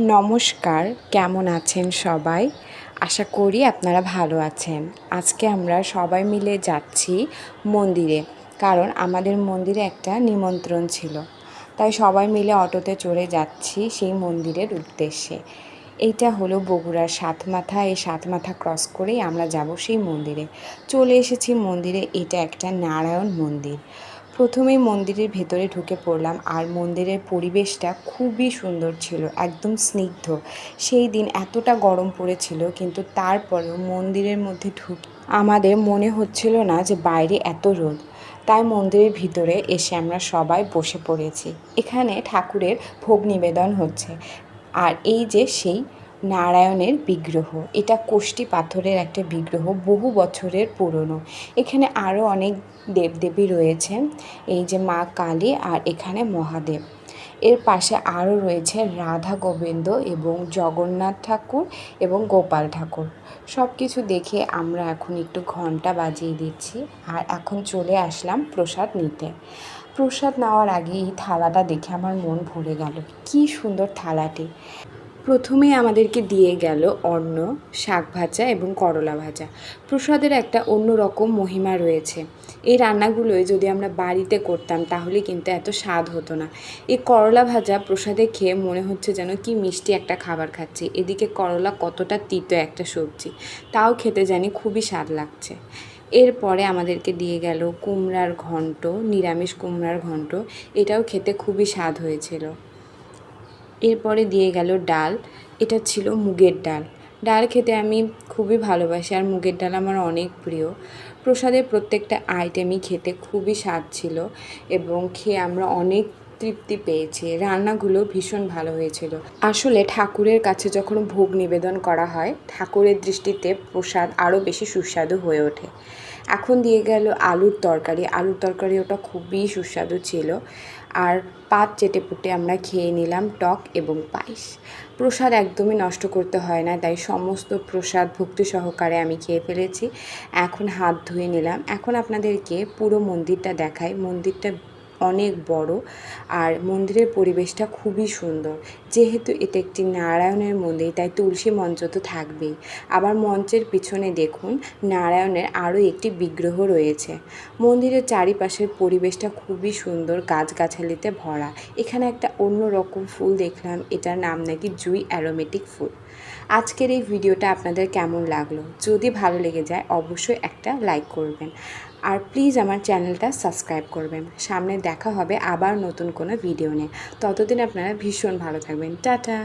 নমস্কার, কেমন আছেন সবাই? আশা করি আপনারা ভালো আছেন। আজকে আমরা সবাই মিলে যাচ্ছি মন্দিরে, কারণ আমাদের মন্দিরে একটা নিমন্ত্রণ ছিল। তাই সবাই মিলে অটোতে চড়ে যাচ্ছি সেই মন্দিরের উদ্দেশ্যে। এইটা হলো বগুড়ার সাতমাথা। এই সাতমাথা ক্রস করেই আমরা যাব সেই মন্দিরে। চলে এসেছি মন্দিরে। এটা একটা নারায়ণ মন্দির। প্রথমেই মন্দিরের ভেতরে ঢুকে পড়লাম আর মন্দিরের পরিবেশটা খুবই সুন্দর ছিল, একদম স্নিগ্ধ। সেই দিন এতটা গরম পড়েছিল, কিন্তু তারপরেও মন্দিরের মধ্যে ঢুক আমাদের মনে হচ্ছিল না যে বাইরে এত রোদ। তাই মন্দিরের ভিতরে এসে আমরা সবাই বসে পড়েছি। এখানে ঠাকুরের ভোগ নিবেদন হচ্ছে। আর এই যে সেই নারায়ণের বিগ্রহ। এটা কোষ্টি পাথরের একটা বিগ্রহ, বহু বছরের পুরনো। এখানে আরও অনেক দেবদেবী রয়েছেন এই যে মা কালী আর এখানে মহাদেব। এর পাশে আরও রয়েছে রাধা গোবিন্দ এবং জগন্নাথ ঠাকুর এবং গোপাল ঠাকুর। সব কিছু দেখে আমরা এখন একটু ঘণ্টা বাজিয়ে দিচ্ছি আর এখন চলে আসলাম প্রসাদ নিতে। প্রসাদ নেওয়ার আগে এই থালাটা দেখে আমার মন ভরে গেল। কি সুন্দর থালাটি। প্রথমেই আমাদেরকে দিয়ে গেল অন্ন, শাক ভাজা এবং করলা ভাজা। প্রসাদের একটা অন্য রকম মহিমা রয়েছে। এই রান্নাগুলোই যদি আমরা বাড়িতে করতাম তাহলে কিন্তু এত স্বাদ হতো না। এই করলা ভাজা প্রসাদে খেয়ে মনে হচ্ছে যেন কি মিষ্টি একটা খাবার খাচ্ছি। এদিকে করলা কতটা তিতো একটা সবজি, তাও খেতে জানি খুবই স্বাদ লাগছে। এরপরে আমাদেরকে দিয়ে গেল কুমড়ার ঘন্ট, নিরামিষ কুমড়ার ঘন্ট, এটাও খেতে খুবই স্বাদ হয়েছিল। এরপরে দিয়ে গেল ডাল। এটা ছিল মুগের ডাল। ডাল খেতে আমি খুবই ভালোবাসি আর মুগের ডাল আমার অনেক প্রিয়। প্রসাদের প্রত্যেকটা আইটেমই খেতে খুবই স্বাদ ছিল এবং খেয়ে আমরা অনেক তৃপ্তি পেয়েছি। রান্নাগুলো ভীষণ ভালো হয়েছিল। আসলে ঠাকুরের কাছে যখন ভোগ নিবেদন করা হয়, ঠাকুরের দৃষ্টিতে প্রসাদ আরও বেশি সুস্বাদু হয়ে ওঠে। এখন দিয়ে গেল আলুর তরকারি। আলুর তরকারি ওটা খুবই সুস্বাদু ছিল। আর পাত চেটে পুটে আমরা খেয়ে নিলাম টক এবং পায়েস। প্রসাদ একদমই নষ্ট করতে হয় না, তাই সমস্ত প্রসাদ ভক্তি সহকারে আমি খেয়ে ফেলেছি। এখন হাত ধুয়ে নিলাম। এখন আপনাদেরকে পুরো মন্দিরটা দেখাই। মন্দিরটা অনেক বড় আর মন্দিরের পরিবেশটা খুবই সুন্দর। যেহেতু এটা একটি নারায়ণের মন্দির, তাই তুলসী মঞ্চ তো থাকবেই। আবার মঞ্চের পিছনে দেখুন, নারায়ণের আরও একটি বিগ্রহ রয়েছে। মন্দিরের চারিপাশের পরিবেশটা খুবই সুন্দর, গাছগাছালিতে ভরা। এখানে একটা অন্য রকম ফুল দেখলাম, এটার নাম নাকি জুই অ্যারোমেটিক ফুল। আজকের এই ভিডিওটা আপনাদের কেমন লাগল? যদি ভালো লেগে যায়, অবশ্যই একটা লাইক করবেন। আর প্লিজ আমার চ্যানেলটা সাবস্ক্রাইব করবেন। সামনে দেখা হবে আবার নতুন কোনো ভিডিও নিয়ে। ততদিন আপনারা ভীষণ ভালো থাকবেন। টাটা!